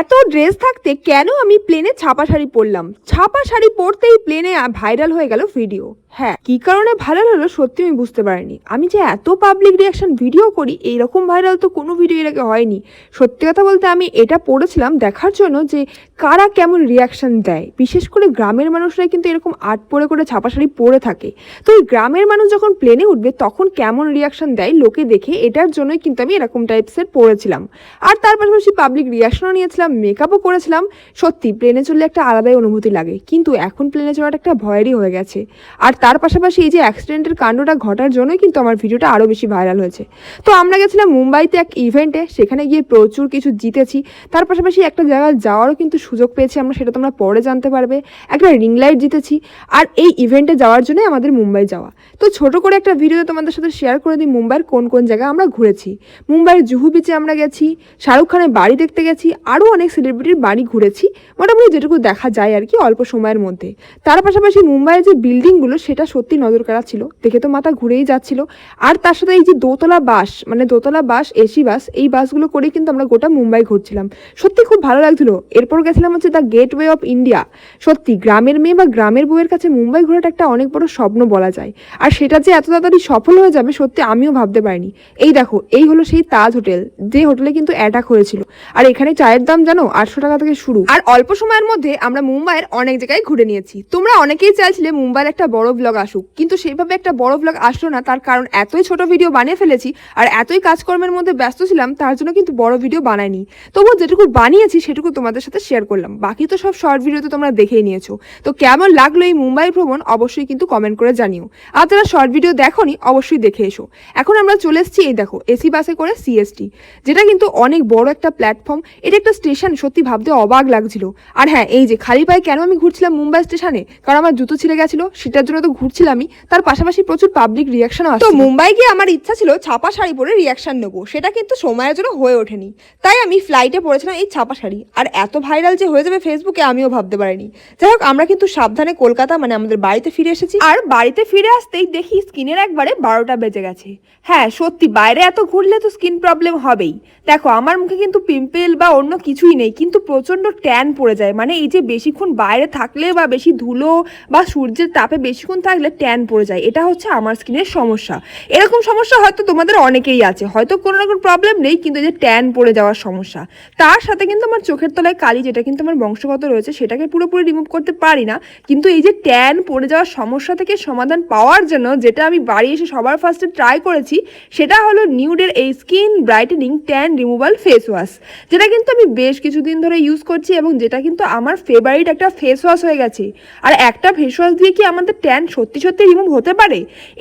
এত ড্রেস থাকতে কেন আমি প্লেনে ছাপা শাড়ি পরলাম? ছাপা শাড়ি পরতেই প্লেনে ভাইরাল হয়ে গেল ভিডিও হ্যাঁ কি কারণে ভাইরাল হলো সত্যি আমি বুঝতে পারিনি। আমি যে এত পাবলিক রিয়াকশন ভিডিও করি, এইরকম ভাইরাল তো কোনো ভিডিও এর আগে হয়নি। সত্যি কথা বলতে আমি এটা পড়েছিলাম দেখার জন্য যে কারা কেমন রিয়াকশন দেয়। বিশেষ করে গ্রামের মানুষরা কিন্তু এরকম আর্ট পরে করে ছাপা শাড়ি পরে থাকে। তো ওই গ্রামের মানুষ যখন প্লেনে উঠবে, তখন কেমন রিয়াকশন দেয় লোকে দেখে, এটার জন্যই কিন্তু আমি এরকম টাইপসের পড়েছিলাম। আর তার পাশাপাশি পাবলিক রিয়াকশনও নিয়েছিলাম। মেকআপও করেছিলাম, সত্যি প্লেনে চললে একটা আলাদাই অনুভূতি লাগে। কিন্তু এখন প্লেনে চলাটা একটা ভয়েরই হয়ে গেছে। আর তার পাশাপাশি এই যে অ্যাক্সিডেন্টের কাণ্ডটা ঘটার জন্যই কিন্তু আমার ভিডিওটা আরও বেশি ভাইরাল হয়েছে। তো আমরা গেছিলাম মুম্বাইতে এক ইভেন্টে সেখানে গিয়ে প্রচুর কিছু জিতেছি। তার পাশাপাশি একটা জায়গায় যাওয়ারও কিন্তু সুযোগ পেয়েছি আমরা, সেটা তোমরা পরে জানতে পারবে। একটা রিং লাইট জিতেছি। আর এই ইভেন্টে যাওয়ার জন্যই আমাদের মুম্বাই যাওয়া। তো ছোট করে একটা ভিডিও তোমাদের সাথে শেয়ার করে দিই, মুম্বাইয়ের কোন কোন জায়গায় আমরা ঘুরেছি। মুম্বাইয়ের জুহু বিচে আমরা গেছি, শাহরুখ খানের বাড়ি দেখতে গেছি আরও অনেক সেলিব্রিটির বাড়ি ঘুরেছি। মোটামুটি যেটুকু দেখা যায় আর কি অল্প সময়ের মধ্যে। তার পাশাপাশি মুম্বাইয়ের যে বিল্ডিংগুলো সেটা সত্যি নজর কাড়া ছিল। দেখে তো মাথা ঘুরেই যাচ্ছিল। আর তার সাথে এই যে দোতলা বাস মানে দোতলা বাস এসি বাস, এই বাসগুলো করেই কিন্তু আমরা গোটা মুম্বাই ঘুরছিলাম। সত্যি খুব ভালো লাগছিল। এরপর গেছিলাম হচ্ছে দ্য গেটওয়ে অফ ইন্ডিয়া সত্যি, গ্রামের মেয়ে বা গ্রামের বউয়ের কাছে মুম্বাই ঘোরাটা একটা অনেক বড় স্বপ্ন বলা যায়। আর সেটা যে এত তাড়াতাড়ি সফল হয়ে যাবে, সত্যি আমিও ভাবতে পারিনি। এই দেখো, এই হলো সেই তাজ হোটেল। যে হোটেলে কিন্তু অ্যাটাক হয়েছিল। আর এখানে চায়ের দাম জানো? আটশো টাকা থেকে শুরু। আর অল্প সময়ের মধ্যে আমরা মুম্বাইয়ের অনেক জায়গায় ঘুরে নিয়েছি। তোমরা অনেকেই চাইছিলে মুম্বাইয়ের একটা বড় ব্লগ আসুক। কিন্তু সেইভাবে একটা বড় ব্লগ আসলো না, তার কারণ এতই ছোট ভিডিও বানিয়ে ফেলেছি আর এতই কাজকর্মের মধ্যে ব্যস্ত ছিলাম, তার জন্য কিন্তু বড় ভিডিও বানাইনি। তবুও যেটুকু বানিয়েছি, সেটুকু তোমাদের সাথে শেয়ার করলাম। বাকি তো সব শর্ট ভিডিওতে তোমরা দেখেই নিয়েছো। তো কেমন লাগল এই মুম্বাই ভ্রমণ, অবশ্যই কিন্তু কমেন্ট করে জানিও। আর যারা শর্ট ভিডিও দেখোনি, অবশ্যই দেখে এসো। এখন আমরা চলে এসেছি, এই দেখো, এসি বাসে করে সিএসটি যেটা কিন্তু অনেক বড় একটা প্ল্যাটফর্ম এটা একটা স্টেশন সত্যি ভাবতে অবাক লাগছিল। আর হ্যাঁ এই যে খালি পায়ে কেন আমি ঘুরছিলাম মুম্বাই স্টেশনে? কারণ আমার জুতো ছিঁড়ে গেছিল, সেটার জন্য তো ঘুরছিলামই। তার পাশাপাশি প্রচুর পাবলিক রিয়াকশনও আসছে তো মুম্বাই গিয়ে আমার ইচ্ছা ছিল ছাপা শাড়ি পরে রিয়াকশন নেব। সেটা কিন্তু সময়ের জন্য হয়ে ওঠেনি। তাই আমি ফ্লাইটে পড়েছিলাম এই ছাপা শাড়ি। আর এত ভাইরাল যে হয়ে যাবে ফেসবুকে আমিও ভাবতে পারিনি। যাই হোক, আমরা কিন্তু সাবধানে কলকাতা মানে আমাদের বাড়িতে ফিরে এসেছি। আর বাড়িতে ফিরে আসতেই দেখি স্কিনের একবারে বারোটা বেজে গেছে। হ্যাঁ সত্যি, বাইরে এত ঘুরলে তো স্কিন প্রবলেম হবেই। দেখো, আমার মুখে কিন্তু পিম্পল বা অন্য কিছুই নেই, কিন্তু প্রচণ্ড ট্যান পড়ে যায়। মানে এই যে বেশিক্ষণ বাইরে থাকলে বা বেশি ধুলো বা সূর্যের তাপে বেশিক্ষণ থাকলে ট্যান পড়ে যায়। এটা হচ্ছে আমার স্কিনের সমস্যা। এরকম সমস্যা হয়তো তোমাদের অনেকেই আছে। হয়তো কোনো রকম প্রবলেম নেই, কিন্তু এই যে ট্যান পড়ে যাওয়ার সমস্যা। তার সাথে কিন্তু আমার চোখের তলায় কালি, যেটা কিন্তু আমার বংশগত রয়েছে, সেটাকে পুরোপুরি রিমুভ করতে পারি না। কিন্তু এই যে ট্যান পড়ে যাওয়ার সমস্যা থেকে সমাধান পাওয়ার জন্য, যেটা আমি বাড়ি এসে সবার ফার্স্টে ট্রাই করেছি, সেটা হলো নিউডের এই skin brightening tan removal face wash যেটা কিন্তু আমি বেশ কিছুদিন ধরে ইউজ করছি এবং যেটা কিন্তু আমার ফেভারিট একটা ফেস ওয়াশ হয়ে গেছে। আর একটা ফেস ওয়াশ দিয়ে কি আমাদের ট্যান সত্যি সত্যি রিমুভ হতে পারে?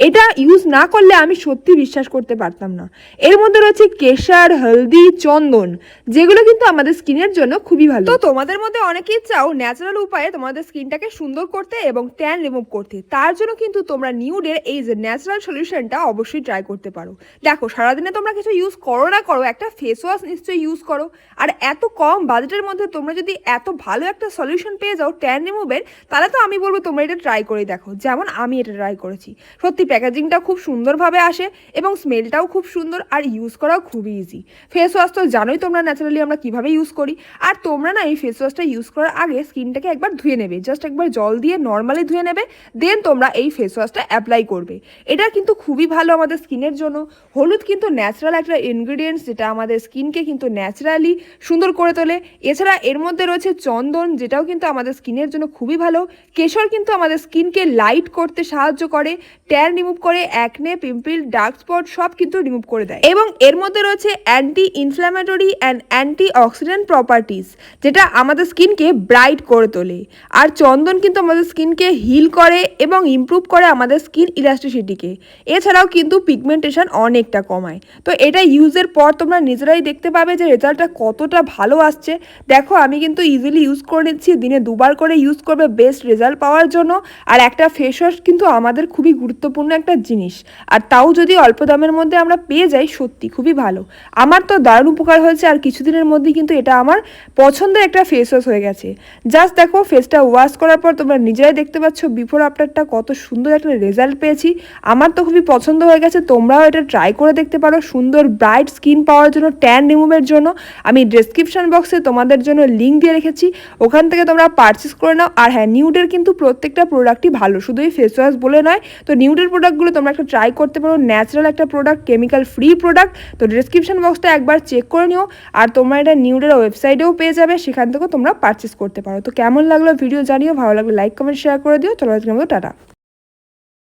এটা ইউজ না করলে আমি সত্যি বিশ্বাস করতে পারতাম না। এর মধ্যে রয়েছে কেশর, হলদি, চন্দন, যেগুলো কিন্তু আমাদের স্কিনের জন্য খুবই ভালো। তো তোমাদের মধ্যে অনেকেই চাও ন্যাচারাল উপায়ে তোমাদের স্কিনটাকে সুন্দর করতে এবং ট্যান রিমুভ করতে। তার জন্য কিন্তু তোমরা নিউডের এই যে ন্যাচারাল সলিউশনটা অবশ্যই ট্রাই করতে পারো। দেখো, সারাদিনে তোমরা কিছু ইউজ করো না করো, একটা ফেস ওয়াশ নিশ্চয়ই ইউজ করো। আর এত কম বাজেটের মধ্যে তোমরা যদি এত ভালো একটা সলিউশন পেয়ে যাও ট্যান রিমুভের তাহলে তো আমি বলব তোমরা এটা ট্রাই করে দেখো। যেমন আমি এটা ট্রাই করেছি। সত্যি প্যাকেজিংটা খুব সুন্দরভাবে আসে এবং স্মেলটাও খুব সুন্দর আর ইউজ করাও খুবই ইজি ফেস ওয়াশ তো জানোই তোমরা ন্যাচারালি আমরা কীভাবে ইউজ করি। আর তোমরা না এই ফেস ওয়াশটা ইউজ করার আগে স্কিনটাকে একবার ধুয়ে নেবে। জাস্ট একবার জল দিয়ে নর্মালি ধুয়ে নেবে দেন তোমরা এই ফেস ওয়াশটা অ্যাপ্লাই করবে। এটা কিন্তু খুবই ভালো আমাদের স্কিনের জন্য। হলুদ কিন্তু ন্যাচারাল একটা ইনগ্রিডিয়েন্টস যেটা আমাদের স্কিনকে কিন্তু ন্যাচারালি সুন্দর করে তোলে। এছাড়া এর মধ্যে রয়েছে চন্দন, যেটাও কিন্তু আমাদের স্কিনের জন্য খুবই ভালো। কেশর কিন্তু আমাদের স্কিনকে লাইট করতে সাহায্য করে ট্যান রিমুভ করে অ্যাকনে পিম্পল ডার্ক স্পট সব কিন্তু রিমুভ করে দেয়। এবং এর মধ্যে রয়েছে anti inflammatory and antioxidant properties যেটা আমাদের স্কিনকে ব্রাইট করে তোলে। আর চন্দন কিন্তু আমাদের স্কিনকে হিল করে এবং ইমপ্রুভ করে আমাদের স্কিন ইলাস্টিসিটিকে এছাড়াও কিন্তু পিগমেন্টেশন অনেকটা কমায়। তো এটা ইউজের পর তোমরা নিজেরাই দেখতে পাবে যে রেজাল্টটা কতটা ভালো আসছে। দেখো, আমি কিন্তু ইজিলি ইউজ করে নিচ্ছি, দিনে দুবার করে ইউজ করবে বেস্ট রেজাল্ট পাওয়ার জন্য। আর একটা ফেস ওয়াশ কিন্তু আমাদের খুবই গুরুত্বপূর্ণ একটা জিনিস। আর তাও যদি অল্প দামের মধ্যে আমরা পেয়ে যাই, সত্যি খুবই ভালো। আমার তো দারুণ উপকার হয়েছে, আর কিছুদিনের মধ্যেই কিন্তু এটা আমার পছন্দের একটা ফেস ওয়াশ হয়ে গেছে। জাস্ট দেখো ফেসটা ওয়াশ করার পর তোমরা নিজেরাই দেখতে পাচ্ছ বিফোর আফটার প্রোডাক্টটা কত সুন্দর একটা রেজাল্ট পেয়েছি। আমার তো খুবই পছন্দ হয়ে গেছে, তোমরাও এটা ট্রাই করে দেখতে পারো। সুন্দর ব্রাইট স্কিন পাওয়ার জন্য ট্যান রিমুভের জন্য। আমি ডেসক্রিপশন বক্সে তোমাদের জন্য লিঙ্ক দিয়ে রেখেছি। ওখান থেকে তোমরা পারচেস করে নাও। আর হ্যাঁ নিউডের কিন্তু প্রত্যেকটা প্রোডাক্টই ভালো। শুধু এই ফেস ওয়াশ বলে নয়। তো নিউডের প্রোডাক্টগুলো তোমরা একটা ট্রাই করতে পারো। ন্যাচারাল একটা প্রোডাক্ট কেমিক্যাল ফ্রি প্রোডাক্ট তো ডেসক্রিপশন বক্সটা একবার চেক করে নিও। আর তোমরা এটা নিউডের ওয়েবসাইটেও পেয়ে যাবে। সেখান থেকেও তোমরা পারচেস করতে পারো। তো কেমন লাগল ভিডিও জানিও। ভালো লাগলে লাইক কমেন্ট শেয়ার করে দিও। চলো আজকে আমাদের টাটা